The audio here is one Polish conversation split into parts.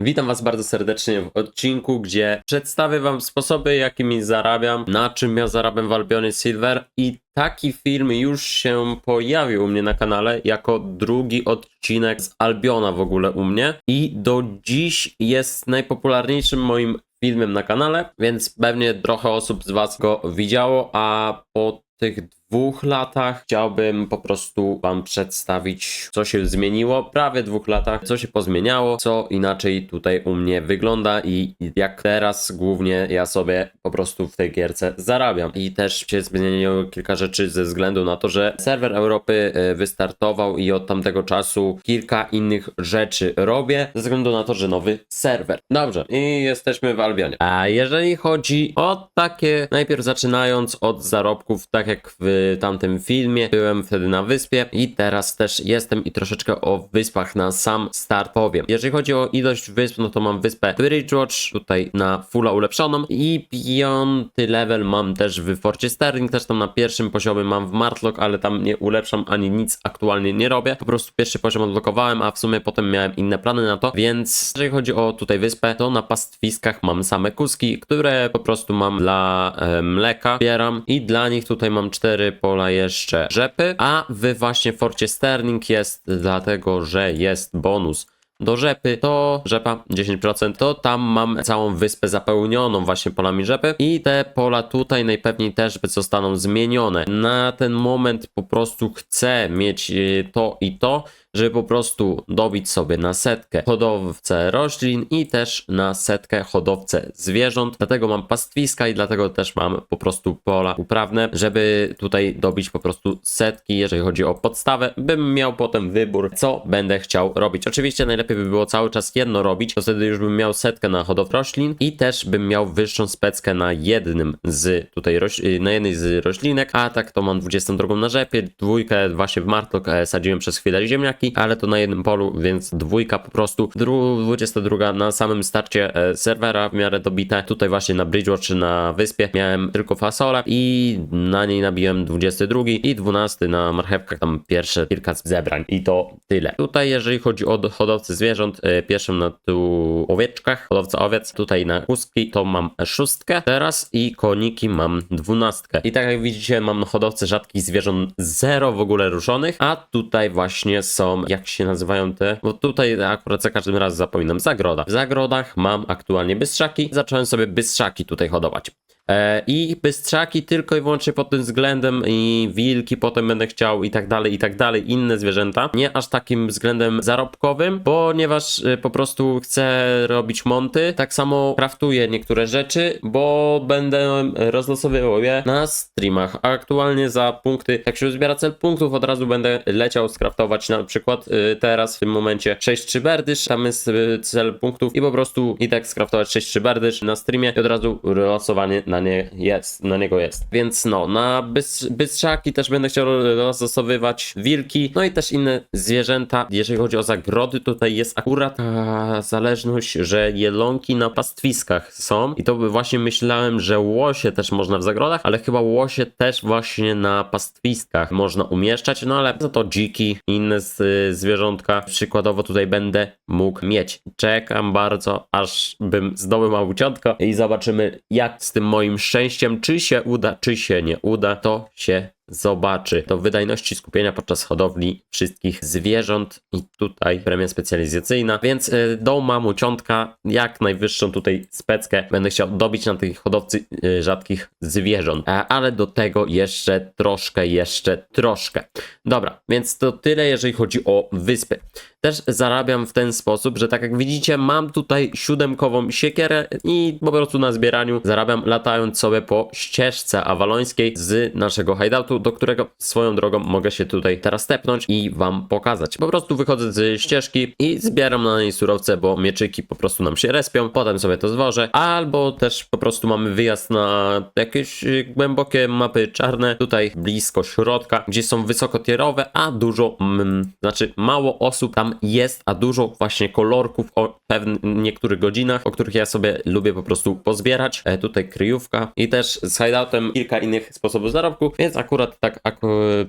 Witam Was bardzo serdecznie w odcinku, gdzie przedstawię Wam sposoby, jakimi zarabiam, na czym ja zarabiam w Albionie Silver. I taki film już się pojawił u mnie na kanale jako drugi odcinek z Albiona w ogóle u mnie. I do dziś jest najpopularniejszym moim filmem na kanale, więc pewnie trochę osób z Was go widziało, a po tych dwóch latach chciałbym po prostu Wam przedstawić, co się zmieniło, prawie dwóch latach, co się pozmieniało, co inaczej tutaj u mnie wygląda i jak teraz głównie ja sobie po prostu w tej gierce zarabiam. I też się zmieniło kilka rzeczy ze względu na to, że serwer Europy e, wystartował i od tamtego czasu kilka innych rzeczy robię, ze względu na to, że nowy serwer. Dobrze, i jesteśmy w Albionie. A jeżeli chodzi o takie, najpierw zaczynając od zarobków, tak jak w tamtym filmie, byłem wtedy na wyspie i teraz też jestem i troszeczkę o wyspach na sam start powiem. Jeżeli chodzi o ilość wysp, no to mam wyspę Bridgewatch tutaj na fulla ulepszoną i piąty level mam też w Forcie Sterling, też tam na pierwszym poziomie mam w Martlock, ale tam nie ulepszam ani nic aktualnie nie robię. Po prostu pierwszy poziom odblokowałem, a w sumie potem miałem inne plany na to, więc jeżeli chodzi o tutaj wyspę, to na pastwiskach mam same kuski, które po prostu mam dla e, mleka, zbieram i dla nich tutaj mam cztery pola jeszcze rzepy, a w właśnie Forcie Sterling jest dlatego, że jest bonus do rzepy, to rzepa 10%, to tam mam całą wyspę zapełnioną właśnie polami rzepy i te pola tutaj najpewniej też zostaną zmienione. Na ten moment po prostu chcę mieć y, to i to, żeby po prostu dobić sobie na setkę hodowcę roślin i też na setkę hodowcę zwierząt. Dlatego mam pastwiska i dlatego też mam po prostu pola uprawne, żeby tutaj dobić po prostu setki, jeżeli chodzi o podstawę, bym miał potem wybór, co będę chciał robić. Oczywiście najlepiej by było cały czas jedno robić, to wtedy już bym miał setkę na hodowlę roślin i też bym miał wyższą speckę na jednym z tutaj roś- na jednej z roślinek, a tak to mam 22 na rzepie, dwójkę właśnie w Martok e, sadziłem przez chwilę ziemniaki, ale to na jednym polu, więc dwójka po prostu. Dru 22 na samym starcie e, serwera w miarę dobite. Tutaj właśnie na Bridgewatch na wyspie miałem tylko fasolę i na niej nabiłem 22 i 12 na marchewkach tam pierwsze kilka zebrań i to tyle. Tutaj jeżeli chodzi o hodowcę zwierząt, e, pierwszym na tu owieczkach, hodowca owiec, tutaj na kuski to mam szóstkę teraz i koniki mam dwunastkę. I tak jak widzicie mam hodowcę rzadkich zwierząt zero w ogóle ruszonych, a tutaj właśnie są jak się nazywają te, bo tutaj akurat za każdym razem zapominam, zagroda. W zagrodach mam aktualnie bystrzaki, zacząłem sobie bystrzaki tutaj hodować. E, I bystrzaki tylko i wyłącznie pod tym względem i wilki potem będę chciał i tak dalej, i tak dalej, inne zwierzęta. Nie aż takim względem zarobkowym, ponieważ e, po prostu chcę robić monty. Tak samo craftuję niektóre rzeczy, bo będę rozlosowywał je na streamach. Aktualnie za punkty, jak się zbiera cel punktów, od razu będę leciał skraftować na przykład e, teraz w tym momencie 6 czyberdysz, tam jest cel punktów i po prostu i tak skraftować 6 czyberdysz na streamie i od razu losowanie na nie jest, na niego jest. Więc no, na bys bystrzaki też będę chciał rozlosowywać wilki, no i też inne zwierzęta. Jeżeli chodzi o zagrody, tutaj jest akurat ta zależność, że jelonki na pastwiskach są i to by właśnie myślałem, że łosie też można w zagrodach, ale chyba łosie też właśnie na pastwiskach można umieszczać, no ale za to dziki, inne z, zwierzątka przykładowo tutaj będę mógł mieć. Czekam bardzo, aż bym zdobył małciątko i zobaczymy jak z tym moim szczęściem, czy się uda, czy się nie uda, to się zobaczy. Do wydajności skupienia podczas hodowli wszystkich zwierząt i tutaj premia specjalizacyjna, więc y, do mamuciątka jak najwyższą tutaj speckę będę chciał dobić na tej hodowcy y, rzadkich zwierząt, ale do tego jeszcze troszkę, jeszcze troszkę. Dobra, więc to tyle jeżeli chodzi o wyspy. Też zarabiam w ten sposób, że tak jak widzicie mam tutaj siódemkową siekierę i po prostu na zbieraniu zarabiam latając sobie po ścieżce awalońskiej z naszego hideoutu, do którego swoją drogą mogę się tutaj teraz stepnąć i wam pokazać. Po prostu wychodzę z ścieżki i zbieram na niej surowce, bo mieczyki po prostu nam się respią, potem sobie to zwożę, albo też po prostu mamy wyjazd na jakieś y, głębokie mapy czarne, tutaj blisko środka, gdzie są wysokotierowe, a dużo, mm, znaczy mało osób tam jest, a dużo właśnie kolorków o pewnych niektórych godzinach, o których ja sobie lubię po prostu pozbierać. E, tutaj kryjówka i też z hideoutem kilka innych sposobów zarobku, więc akurat tak ak-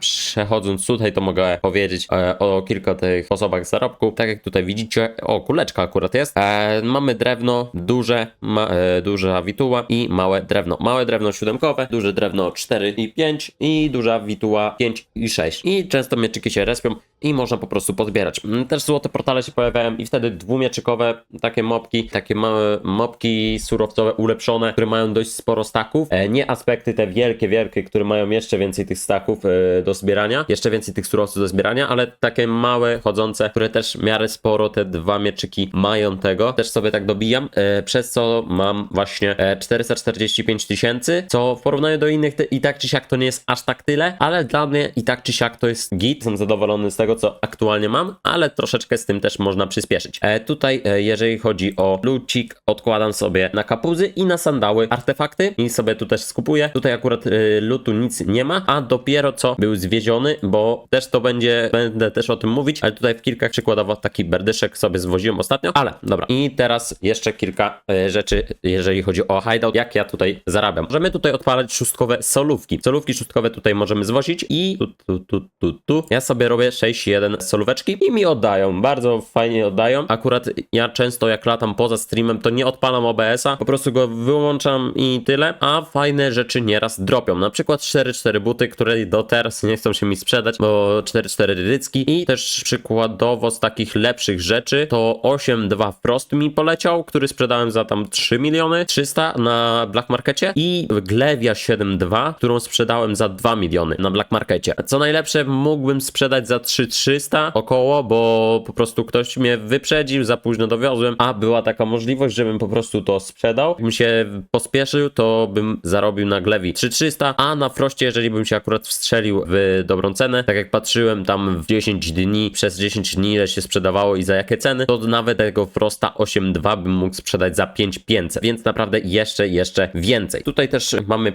przechodząc tutaj, to mogę powiedzieć e, o kilka tych sposobach zarobku. Tak jak tutaj widzicie, o kuleczka akurat jest. E, mamy drewno duże, ma, e, duża wituła i małe drewno. Małe drewno siódemkowe, duże drewno 4 i 5 i duża wituła 5 i 6. I często mieczyki się respią i można po prostu pozbierać. Mm, Też złote portale się pojawiają i wtedy dwumieczykowe takie mopki, takie małe mopki surowcowe ulepszone, które mają dość sporo staków. E, nie aspekty te wielkie, wielkie, które mają jeszcze więcej tych staków e, do zbierania, jeszcze więcej tych surowców do zbierania, ale takie małe, chodzące, które też w miarę sporo te dwa mieczyki mają tego. Też sobie tak dobijam, e, przez co mam właśnie e, 445 tysięcy, co w porównaniu do innych i tak czy siak to nie jest aż tak tyle, ale dla mnie i tak czy siak to jest git. Jestem zadowolony z tego, co aktualnie mam, ale troszeczkę z tym też można przyspieszyć. E, tutaj, e, jeżeli chodzi o lucik, odkładam sobie na kapuzy i na sandały artefakty i sobie tu też skupuję. Tutaj akurat e, lutu nic nie ma, a dopiero co był zwieziony, bo też to będzie, będę też o tym mówić, ale tutaj w kilka przykładowo taki berdyszek sobie zwoziłem ostatnio, ale dobra. I teraz jeszcze kilka e, rzeczy, jeżeli chodzi o hideout, jak ja tutaj zarabiam. Możemy tutaj odpalać szóstkowe solówki. Solówki szóstkowe tutaj możemy zwozić i tu, tu, tu, tu, tu. Ja sobie robię 6-1 solóweczki i mi oddają, bardzo fajnie oddają. Akurat ja często jak latam poza streamem, to nie odpalam OBS-a, po prostu go wyłączam i tyle, a fajne rzeczy nieraz dropią. Na przykład 4-4 buty, które do teraz nie chcą się mi sprzedać, bo 4-4 rycycki i też przykładowo z takich lepszych rzeczy to 8-2 Frost mi poleciał, który sprzedałem za tam 3 miliony 300 na Black Markecie i Glevia 7-2, którą sprzedałem za 2 miliony na Black Markecie. Co najlepsze mógłbym sprzedać za 3300 około, bo po prostu ktoś mnie wyprzedził, za późno dowiozłem, a była taka możliwość, żebym po prostu to sprzedał. Gdybym się pospieszył, to bym zarobił na Glewi 3300, a na Froście, jeżeli bym się akurat wstrzelił w dobrą cenę, tak jak patrzyłem tam w 10 dni, przez 10 dni ile się sprzedawało i za jakie ceny, to nawet tego Frosta 8.2 bym mógł sprzedać za 5500, więc naprawdę jeszcze, jeszcze więcej. Tutaj też mamy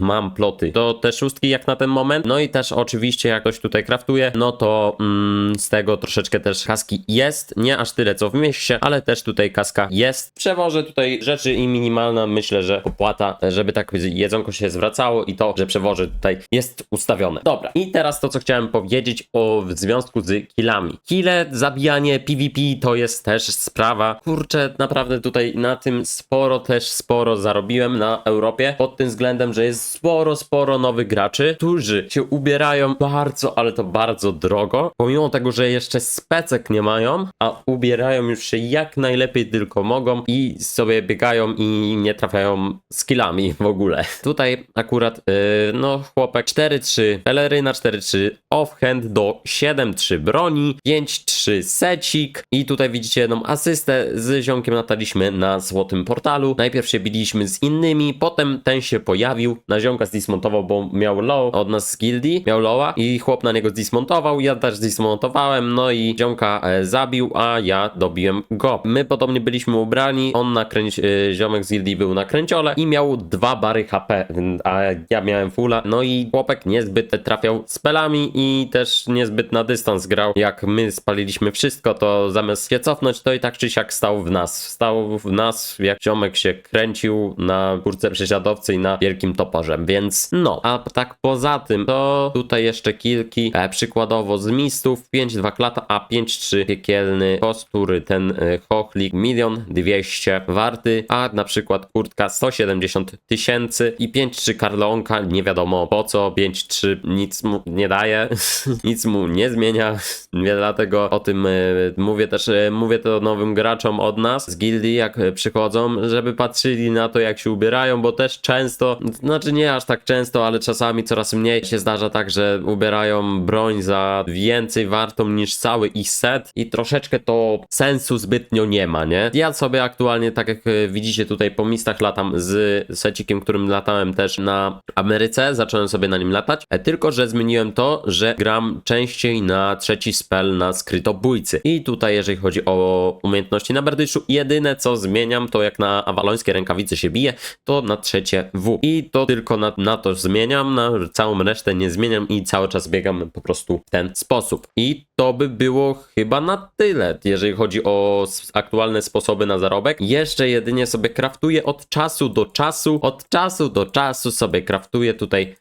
mam ploty do te szóstki jak na ten moment, no i też oczywiście jak ktoś tutaj kraftuje, no to mm, z tego troszeczkę też kaski jest, nie aż tyle co w mieście, ale też tutaj kaska jest. Przewożę tutaj rzeczy i minimalna myślę, że opłata, żeby tak jedzonko się zwracało i to, że przewożę tutaj jest ustawione. Dobra, i teraz to co chciałem powiedzieć o w związku z killami. Kille, zabijanie, PvP to jest też sprawa. Kurczę, naprawdę tutaj na tym sporo też sporo zarobiłem na Europie pod tym względem, że jest sporo, sporo nowych graczy, którzy się ubierają bardzo, ale to bardzo drogo. Pomimo tego, że jeszcze specek nie mają, a ubierają już się jak najlepiej tylko mogą i sobie biegają i nie trafiają skillami w ogóle. Tutaj akurat, yy, no chłopek 4-3 peleryna, 4-3 offhand do 7-3 broni, 5-3 secik i tutaj widzicie jedną asystę z ziomkiem lataliśmy na złotym portalu. Najpierw się biliśmy z innymi, potem ten się pojawił, na ziomka zdismontował, bo miał low od nas z gildii, miał lowa i chłop na niego zdismontował, ja też zdismontowałem, no i ziomka e, zabił, a ja dobiłem go. My podobnie byliśmy ubrani, on na kręć, e, ziomek z gildii był na kręciole i miał dwa bary HP, a ja miałem fulla, no i chłopek niezbyt trafiał spelami i też niezbyt na dystans grał. Jak my spaliliśmy wszystko, to zamiast się cofnąć, to i tak czy siak stał w nas. Stał w nas, jak ziomek się kręcił na górce prześladowcy i na wielkim toporze, więc no. A tak poza tym, to tutaj jeszcze kilki, e, przykładowo z mistów, 5-2 klata, a 5-3 piekielny kostury, ten e, chochlik, milion 200 warty, a na przykład kurtka 170 tysięcy i 5-3 karlonka, nie wiadomo po co, 5-3 nic mu nie daje, nic mu nie zmienia, dlatego o tym e, mówię też, e, mówię to nowym graczom od nas z gildii, jak przychodzą, żeby patrzyli na to, jak się ubierają, bo też często, znaczy nie aż tak często, ale czasami coraz mniej się zdarza tak, że ubierają broń za więcej wartą niż cały ich set i troszeczkę to sensu zbytnio nie ma, nie? Ja sobie aktualnie, tak jak e, widzicie tutaj po mistach latam z secikiem, którym latałem też na Ameryce, zacząłem sobie na nim latać, e, tylko że zmieniłem to, że gram częściej na trzeci spell na skrytobójcy. I tutaj jeżeli chodzi o umiejętności na berdyszu, jedyne co zmieniam to jak na awalońskie rękawice się bije, to na trzecie W. I to tylko na, na to zmieniam, na całą resztę nie zmieniam i cały czas biegam po prostu w ten sposób i to by było chyba na tyle, jeżeli chodzi o aktualne sposoby na zarobek. Jeszcze jedynie sobie kraftuję od czasu do czasu, od czasu do czasu sobie kraftuję tutaj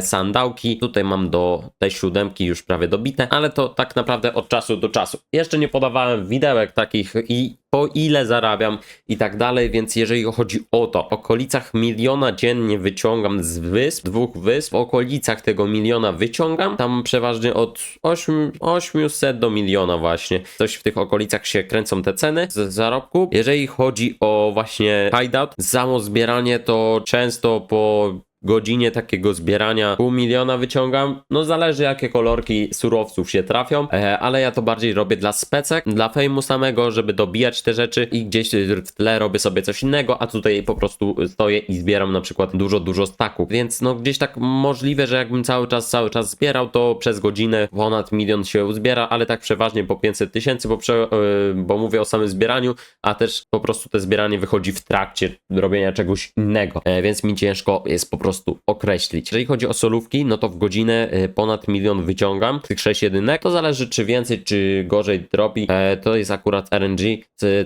sandałki. Tutaj mam do tej siódemki już prawie dobite, ale to tak naprawdę od czasu do czasu. Jeszcze nie podawałem widełek takich i po ile zarabiam i tak dalej, więc jeżeli chodzi o to, w okolicach miliona dziennie wyciągam z wysp, dwóch wysp, w okolicach tego miliona wyciągam, tam przeważnie od 8, 800 do miliona właśnie, coś w tych okolicach się kręcą te ceny z zarobku. Jeżeli chodzi o właśnie hideout, samo zbieranie to często po godzinie takiego zbierania pół miliona wyciągam. No zależy jakie kolorki surowców się trafią, e, ale ja to bardziej robię dla specek, dla fejmu samego, żeby dobijać te rzeczy i gdzieś w tle robię sobie coś innego, a tutaj po prostu stoję i zbieram na przykład dużo, dużo staków. Więc no gdzieś tak możliwe, że jakbym cały czas, cały czas zbierał, to przez godzinę ponad milion się uzbiera, ale tak przeważnie po 500 tysięcy, bo, prze, e, bo mówię o samym zbieraniu, a też po prostu to zbieranie wychodzi w trakcie robienia czegoś innego, e, więc mi ciężko jest po prostu określić. Jeżeli chodzi o solówki, no to w godzinę e, ponad milion wyciągam tych 6 jedynek. To zależy czy więcej, czy gorzej drobi. E, to jest akurat RNG,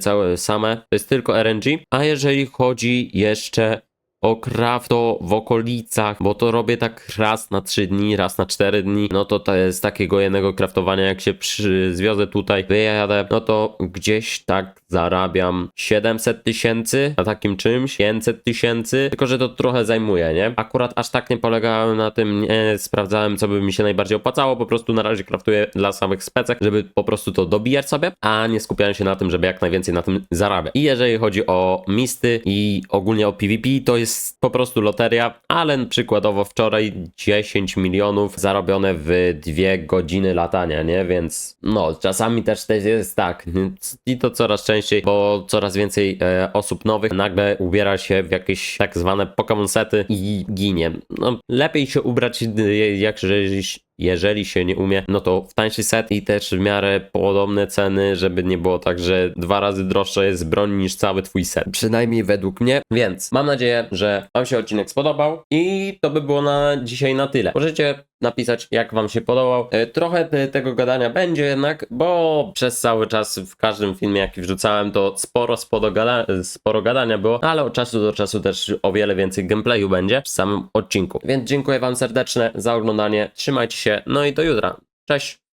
całe same. To jest tylko RNG. A jeżeli chodzi jeszcze o craft to w okolicach, bo to robię tak raz na 3 dni, raz na 4 dni, no to to jest takiego jednego craftowania, jak się przy, zwiozę tutaj, wyjadę, no to gdzieś tak zarabiam 700 tysięcy na takim czymś, 500 tysięcy, tylko że to trochę zajmuje, nie? Akurat aż tak nie polegałem na tym, nie sprawdzałem, co by mi się najbardziej opłacało, po prostu na razie craftuję dla samych specek, żeby po prostu to dobijać sobie, a nie skupiałem się na tym, żeby jak najwięcej na tym zarabiać. I jeżeli chodzi o misty i ogólnie o PvP, to jest po prostu loteria, ale przykładowo wczoraj 10 milionów zarobione w dwie godziny latania, nie? Więc no, czasami też też jest tak i to coraz częściej, bo coraz więcej e, osób nowych nagle ubiera się w jakieś tak zwane Pokémon sety i ginie. No, lepiej się ubrać y, jak jeżeli, się nie umie, no to w tańszy set i też w miarę podobne ceny, żeby nie było tak, że dwa razy droższa jest broń niż cały twój set. Przynajmniej według mnie. Więc mam nadzieję, że Wam się odcinek spodobał i to by było na dzisiaj na tyle. Możecie napisać, jak Wam się podobał. E, Trochę te, tego gadania będzie jednak, bo przez cały czas w każdym filmie, jaki wrzucałem, to sporo, sporo, gada sporo gadania było, ale od czasu do czasu też o wiele więcej gameplayu będzie w samym odcinku. Więc dziękuję Wam serdecznie za oglądanie. Trzymajcie się, no i do jutra. Cześć!